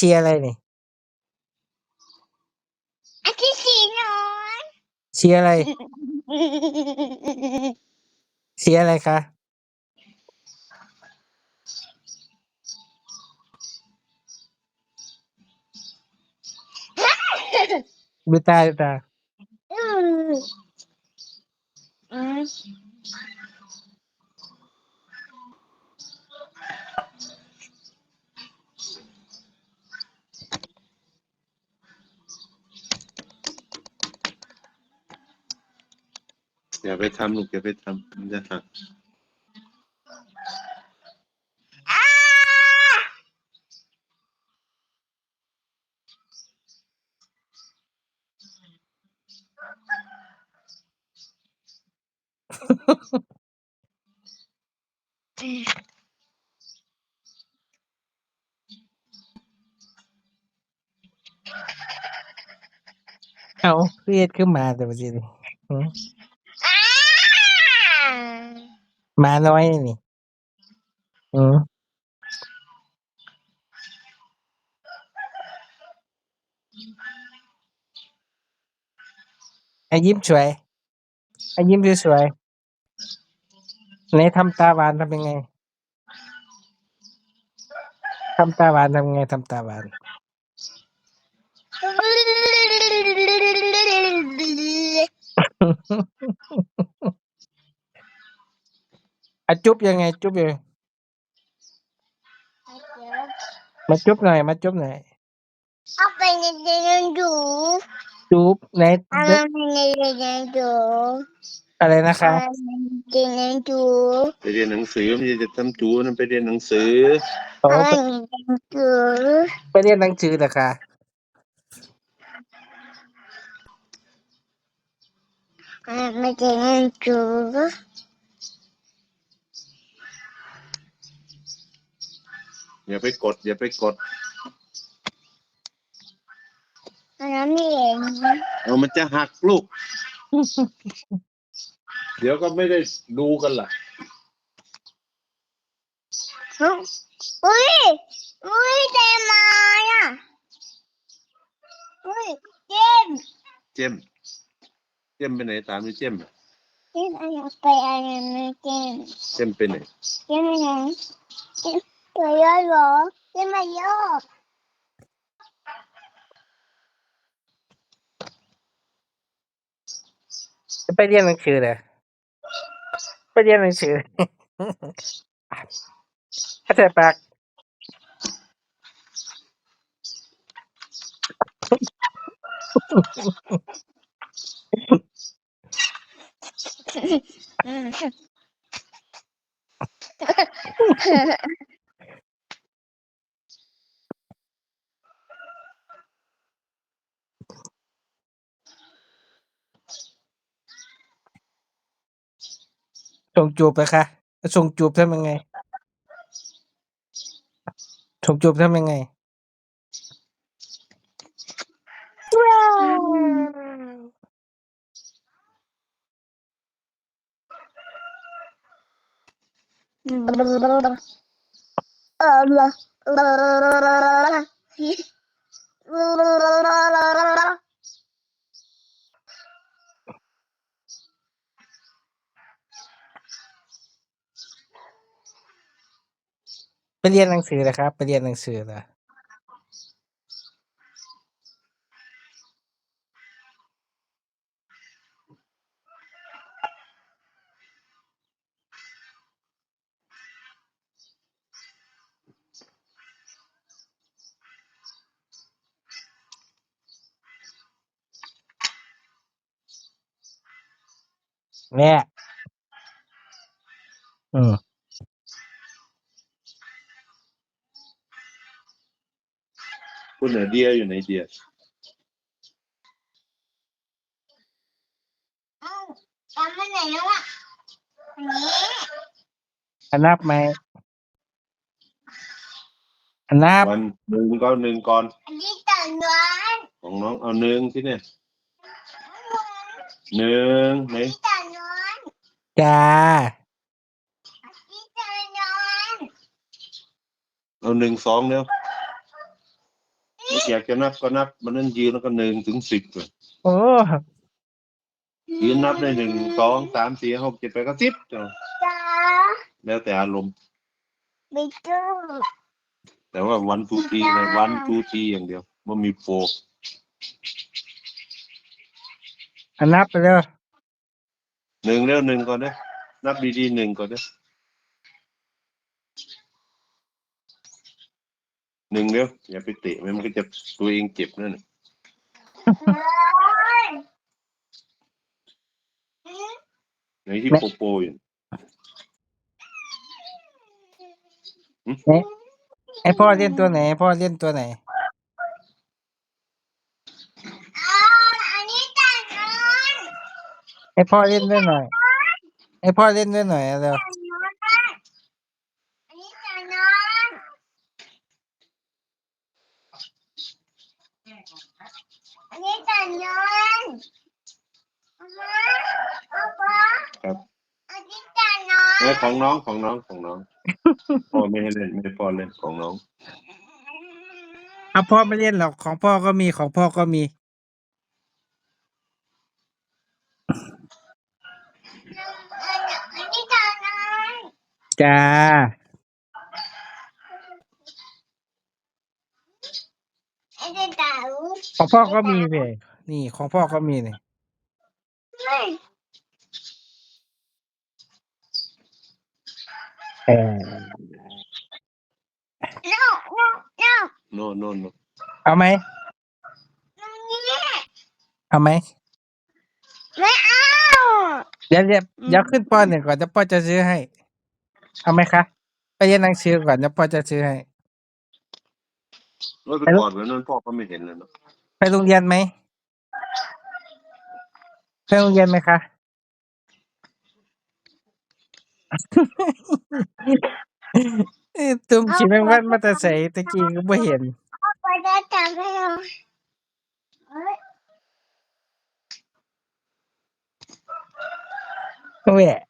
เชียร์อะไรนี่อาทิตย์สีนอนเชียร์อะไรเชียร์อะไรคะดูตาดูตาอืมอืม อย่าไปทำลูกอย่าไปทำมันจะหักเอาเครียดขึ้นมาแต่วันนี้หืมอ้า มาน้อยนี่อืมไอ้ยิ้มสวยไอ้ยิ้มสวยๆไหนทำตาหวานทำยังไง ทำตาหวานทำยังไงทำตาหวาน อะจุ๊บยังไง จุ๊บยังไงมาจุ๊บหน่อยมาจุ๊บหน่อยเอาไปในเดือนดูจุ๊บไหนเอาไปในเดือนดูอะไรนะคะเอาไปในเดือนดูไปเรียนหนังสือไม่ใช่จะทำจูนั่นไปเรียนหนังสือโอ้เอาไปไปในเดือนดูไปเรียนหนังสือเหรอคะเอาไปในเดือนดู อย่าไปกด อย่าไปกด อันนั้นเองเอามันจะหักลูก เดี๋ยวก็ไม่ได้ดูกันล่ะ อุ้ย อุ้ยเต็มมาอะ อุ้ยเจมเจมเจมไปไหนตามไปเจมเจมอะไรไปอะไรนะเจมเจมไปไหน เจมอะไรเจม ตัวย่อหรอเจมมาย่อจะไปเรียนหนังสือเหรอไปเรียนหนังสือเข้าใจปาก ส่งจูบไปค่ะส่งจูบทำยังไงส่งจูบทำยังไงเออ ไป เรียนหนังสือเหรอครับ ไปเรียนหนังสือเหรอแม่อืม คุณน่ะเดียอยู่ไหนเดียจำไม่ไหนแล้วอะอันนี้อันนับไหมอันนับวันหนึ่งก็หนึ่งก่อนอันนี้ต่างวันของน้องเอาหนึ่งที่เนี่ยหนึ่งไหนอันนี้ต่างวันจ้าอันนี้ต่างวันเอาหนึ่งสองเร็ว อยากจะนับก็นับ มันนั่นยืนแล้วก็หนึ่งถึงสิบเลยโอ้ยืนนับได้หนึ่งสองสามสี่ห้าหกเจ็ดแปดเก้าสิบจ้ะจ้าแล้วแต่อารมณ์ไม่ต้องแต่ว่าวันทูทีในวันทูทีอย่างเดียวมันมีโฟร์อันนับไปเลยหนึ่งแล้วหนึ่งก่อนนะนับดีๆหนึ่งก่อนนะ หนึ่งเร็วอย่าไปเตะมันก็จะตัวเองเจ็บนั่นน่ะไหนที่โปโปอยู่ให้พ่อเล่นตัวไหน พ่อเล่นตัวไหนอันนี้แต่งงานให้พ่อเล่นด้วยหน่อยให้พ่อเล่นด้วยหน่อยเร็ว แต่งงานอันนี้แต่งงานอันนี้แต่งงานป๊าป๊า ครับ อันนี้แต่ งงานเออของน้องของน้องของน้องพ่อไม่ให้เล่นไม่ให้พ่อเล่นของน้องเอาพ่อไม่เล่นหรอกของพ่อก็มีของพ่อก็มีอันนี้แต่งงานจ้าอันนี้แต่งของพ่อก็มีเลยนี่ของพ่อก็มีนี่ไม่ เออ no no no โน่นโน่นโน่นเอาไหมตรงนี้เอาไหมไม่เอาเดี๋ยวเดี๋ยวเดี๋ยวขึ้นปหนึ่งก่อนเดี๋ยวพ่อจะซื้อให้ เอาไหมคะ ไปเรียนหนังสือก่อนเดี๋ยวพ่อจะซื้อให้แล้วไปกอดไว้นั่นพ่อก็ไม่เห็นเลยเนาะไปโรงเรียนไหม ไปโรงเรียนไหมคะ เอ้ยตุ้มขีแมงวันมาแต่ใส่ตะกี้ก็ไม่เห็น ไปได้แต่ไม่เอาเอ้ยแหวะ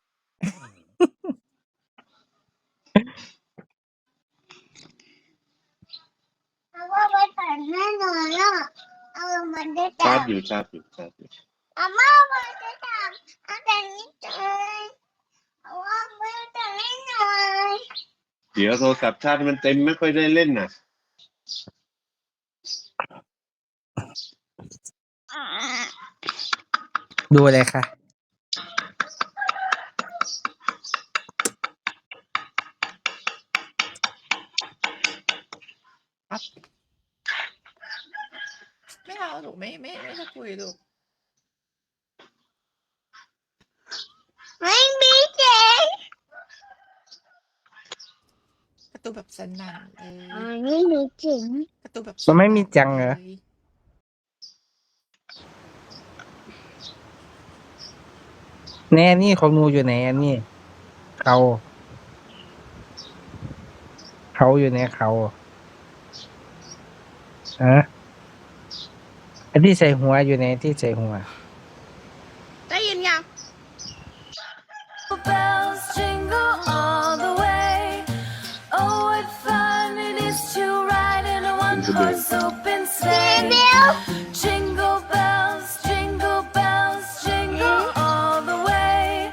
เอาว่าไปแต่งแน่นอนอะเอามันได้แต่ชาร์จอยู่ชาร์จอยู่ชาร์จอยู่อาม่ามันจะทำเอาแต่นี้เลยเอาว่าไม่แต่งแน่นอน เดี๋ยวโทรศัพท์ชาร์จมันเต็มไม่ค่อยได้เล่นน่ะอ่าดูอะไรคะไม่เอาลูกไม่ไม่ไม่จะคุยลูก ไม่มีเจ๊ง ประตูแบบสนั่นเลอันนี้มีจริงประตูแบบมันไม่มีจังเหรอลยแน่นี่ของหนูอยู่ไหนอันนี้เขาเขาอยู่ไหนเขาอะอันที่ใส่หัวอยู่ไหนที่ใส่หัว and bells, Jingle bells, jingle bells, jingle hmm? all the way.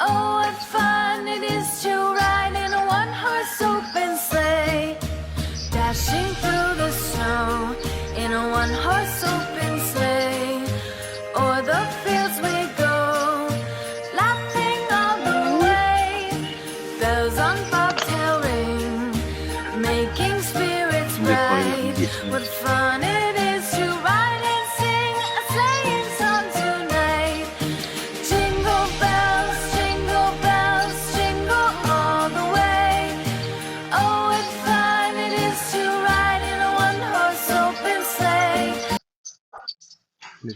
Oh, what fun it is to ride in a one horse open sleigh. Dashing through the snow in a one horse open sleigh. O'er the fields we go, laughing all the way. Bells on fire.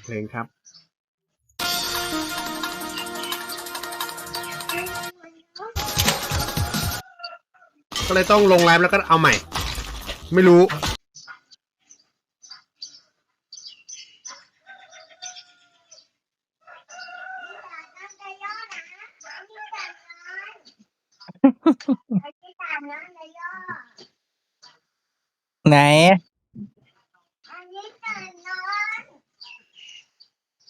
เพลงครับก็เลยต้องลงไลฟ์แล้วก็เอาใหม่ ไม่รู้น้ำจะย่อนะอันนี้แต่งงานอันนี้แต่งงานจะย่อ ไหน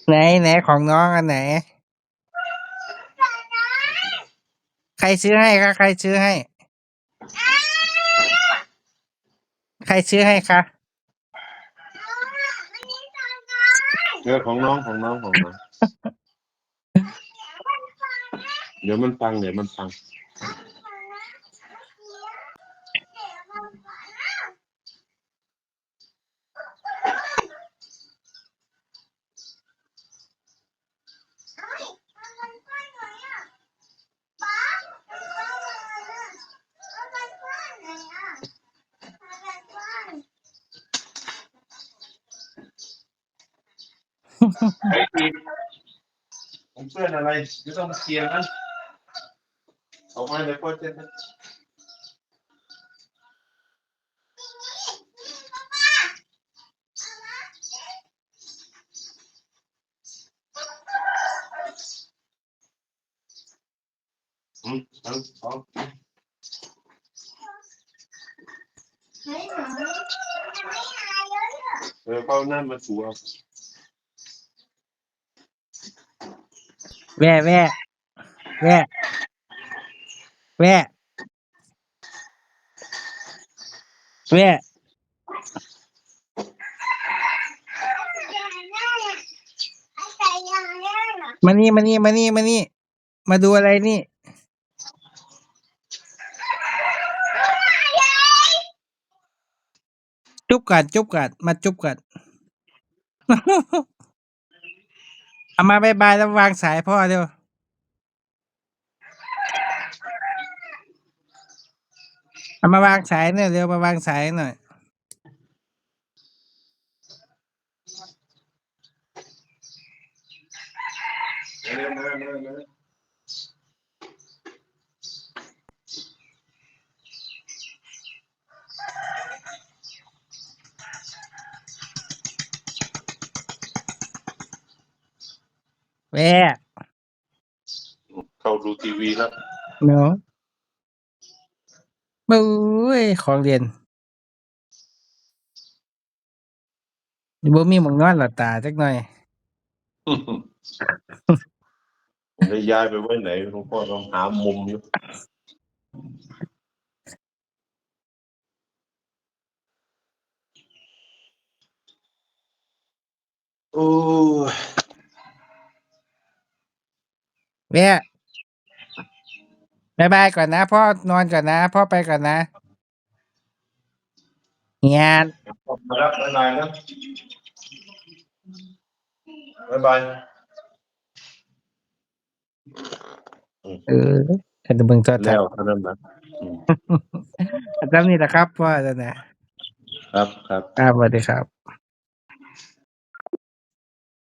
ไหนไหนของน้องอันไหน ใครซื้อให้คะใครซื้อให้ ใครซื้อให้คะเรื่องของน้องของน้องของน้องเดี๋ยวมันฟังเดี๋ยวมันฟัง ผมเพื่อนอะไรไม่ต้องเคลียร์นะออกมาเดี๋ยวพ่อจะอืมเอาเอาเออเข้าหน้ามาถูเอา แว่แว่แว่แว่แว่มานี่มานี่มานี่มานี่ มาดูอะไรนี่ จุบกัดจุบกัดมาจุบกัด เอามาบายบายแล้ววางสายพ่อเร็วเอามาวางสายหน่อยเร็วมาวางสายหน่อยเร็วเร็วเร็ว แว่เข้าดูทีวีแล้วเนาะบุ้ยของเรียนบ่มีหมองนอนหลับตาจักหน่อย ผมได้ย้ายไปไว้ไหนหลวงพ่อต้องหามุมอยู่โอ้ย แว่บายบายก่อนนะพ่อนอนก่อนนะ พ่อไปก่อนนะงานมาแล้วบ๊ายบายนะบ๊ายบายเอออันเบิ่งโทอทัแล้ศวน์เท่านั้นนะอืมอันนี้แหละครับพ่อแล้วนะครับครับ ครับสวัสดีครับ